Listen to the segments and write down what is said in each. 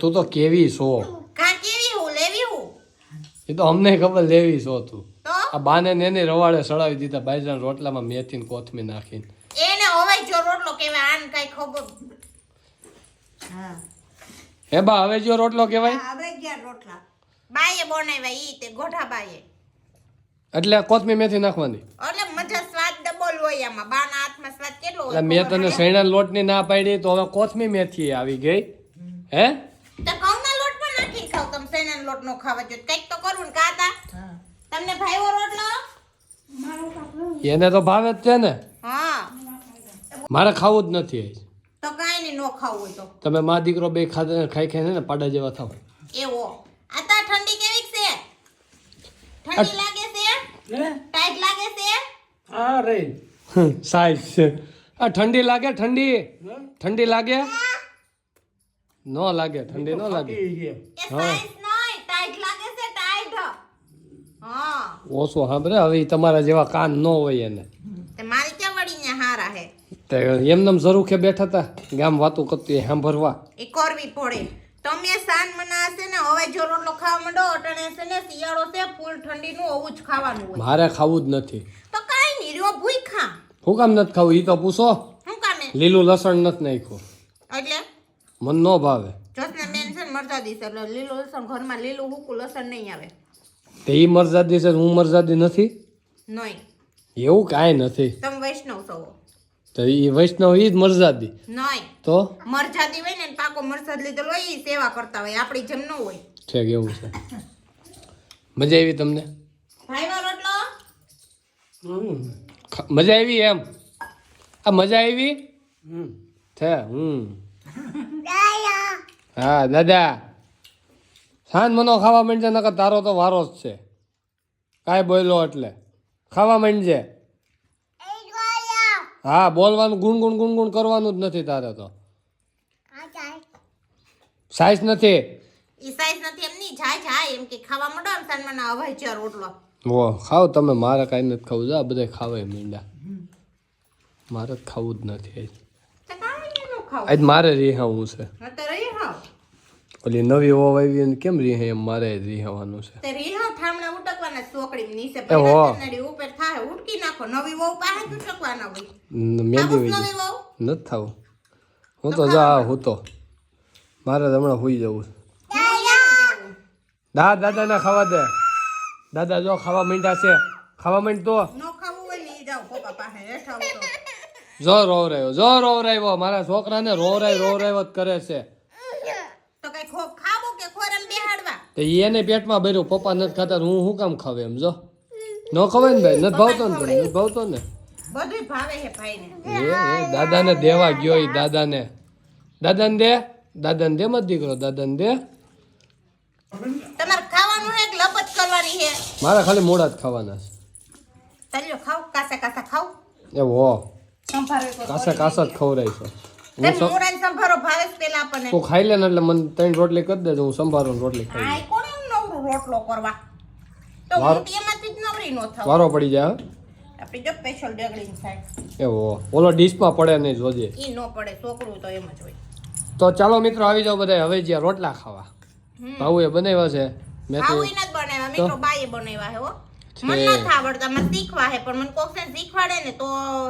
તું તો કેવી છો? કા કેવી હું? લેવી હું? એ તો અમને ખબર લેવી છો તું. આ બાને ને એને રવાડે સડાવી દીધા બાઈજાન રોટલામાં મેથી ને કોથમી નાખીને. એને હવે જો રોટલો કેવાય આને કઈ ખબર હા. હે બા હવે જો રોટલો કહેવાય? હવે ગયા રોટલા. બાઈએ બનાવ્યા ઈ તે ગોઠા બાઈએ. એટલે કોથમી મેથી નાખવાની? એટલે મજા સ્વાદ ડબલ હોય આમાં. બાના હાથમાં સ્વાદ કેટલો હોય મેં તને? સૈણા લોટની ના પાડી તો હવે કોથમી મેથી આવી ગઈ. હે તો ઘઉંના લોટ પણ નાખી ખાવ તમે નો ખાવા જો કંઈક તો કરવું ને કાતા તમને ભાઈઓ રોટલો? એને તો ભાવે જ છે ને? હા. મારે ખાવું જ નથી તો કાઈ નહીં નો ખાવું હોય તો. તમે મા દીકરો બે ખાધે ખાઈ ખાઈને ને પાડા જેવા થાવ. એવો. આ તા ઠંડી કેવી છે? ઠંડી લાગે છે? ટાઈટ લાગે છે? હા રે. સાઈઝ છે. આ ઠંડી લાગે ઠંડી. ઠંડી લાગે? નો લાગે ઠંડી નો લાગે. એ સાઈઝ નહીં ટાઈટ લાગે છે ટાઈટ હા ઓછો સાંભળે. હવે તમારા જેવા કાન ન હોય એને. મારી ક્યાં વળીને હારા હે? તે એમનેમ ઝરૂખે બેઠા હતા. ગામ વાતો કરતી સાંભળવા. એ કરવી પડે તમે સાન મના હશે ને હવે જો રોટલો ખાવા માંડો અટણે છે ને શિયાળો છે ફૂલ ઠંડીનું હોવું જ ખાવાનું હોય. મારે ખાવું જ નથી. તો કાંઈ નહીં રહ્યો ભૂખા હું કામ નથી ખાવું? એ તો પૂછો. શું કામે? લીલું લસણ નથી નાખ્યું. એટલે? મન ન ભાવે. જોશના બેન છે ને મરચા એટલે લીલું લસણ ઘરમાં લીલું હુકું લસણ નહીં આવે. તે ઈ મરજાદી છે હું મરજાદી નથી? નહીં. એવું કાંઈ નથી. તમે વૈષ્ણવ છો. તો એ વૈષ્ણવ ઈ જ મરજાદી નહીં. તો? મરજાદી હોય ને પાકો મરસાદ લીધેલો હોય ઈ સેવા કરતા હોય. આપણી જેમ ન હોય. ઠેક એવું છે. મજા આવી તમને? ભાઈનો રોટલો? મજા આવી એમ? આ મજા આવી? છે હમ. હા દાદા. સાંજ મનો ખાવા માંડજે નકર તારો તો વારો જ છે. કાંઈ બોલ્યો એટલે. ખાવા માંડજે. હા બોલવાનું ગુણગુણ ગુણગુણ કરવાનું જ નથી તારે તો. સાઈઝ નથી. ઈ સાઈઝ નથી એમ નહીં જાય જાય. એમ કે ખાવા માંડો આમ સાનમાના અવાય છે રોટલો. વો ખાવ તમે મારે કાંઈ નથી ખાવું. જા બધા ખાવે મીંડા. મારે ખાવું જ નથી. આજ મારે રીહાવું છે. ઓલી નવી હોવ આવી ને કેમ રીહે એમ મારે રીહવાનું છે? તે રહી હાવ થામણા ઉટકવાના સોકડી નીચે. નડી ઉપર થાય ઉટકી નાખો. નવી વહુ પાસે ઉટકવાના હોય. મેંદી નવી વહુ? નથી થાવ. હું તો જા હું તો. મારે હમણાં હોઈ જવું છે. દાદા! દાદાને ખાવા દે. દાદા જો ખાવા માંડ્યા છે. ખાવા માંડ તો. જો ખાવું રહ્યો ને. જો રોવરાયો રહ્યો મારા છોકરાને રોવરાય રોવરાયો જ કરે છે તો કઈ ખો ખાવું કે ખોરામ બેહાડવા તો એને પેટમાં ભર્યું પપ્પા નથી ખાતા હું શું કામ ખાવે એમ જો. ન ખવાય ને ભાઈ નથી ભાવતો ને નથી ભાવતો ને. દાદાને દેવા ગયો એ દાદાને. દાદાને દે દાદાને દે મત દીકરો દાદાને દે. મારે ખાલી મોડા જ ખાવાના છે. એવો કાસા કાસા જ ખવડાય છે સંભારો ભાવે જ પેલા આપણને. તું ખાઈ લે ને એટલે મને ત્રણ રોટલી કરી દેજો હું સંભારો રોટલી ખાઈ આ કોને નવરું રોટલો કરવા? તો હું તેમાંથી જ નવરી નો થાવ વારો પડી જાય આપણી જો સ્પેશિયલ ડગડીને થાય. હે? ઓલો ડીશમાં પડે નહીં જોજે. ઈ નો પડે છોકરું તો એમ જ હોય. તો ચાલો મિત્રો આવી જાઓ બધા હવે જ્યાં રોટલા ખાવા. ભાઉએ બનાવ્યા છે. મેં તો બનાવ્યા. મિત્રો બાઈએ બનાવ્યા હે. હો મને નથી આવડતા મને શીખવા હે પણ મને કોક શીખવાડે ને તો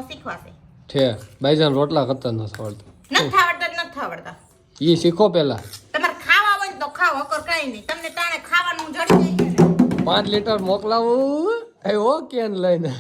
શીખવાશે. છે બાઈજાન રોટલા કરતા નથી આવડતું. નથી આવડતા જ નથી આવડતા એ શીખો પેલા તમારે ખાવા હોય તો ખાવ અકર કઈ નહીં. તમને તાણે ખાવાનું જડી જાય પાંચ લીટર મોકલાવું ઓકે કેન લઈને.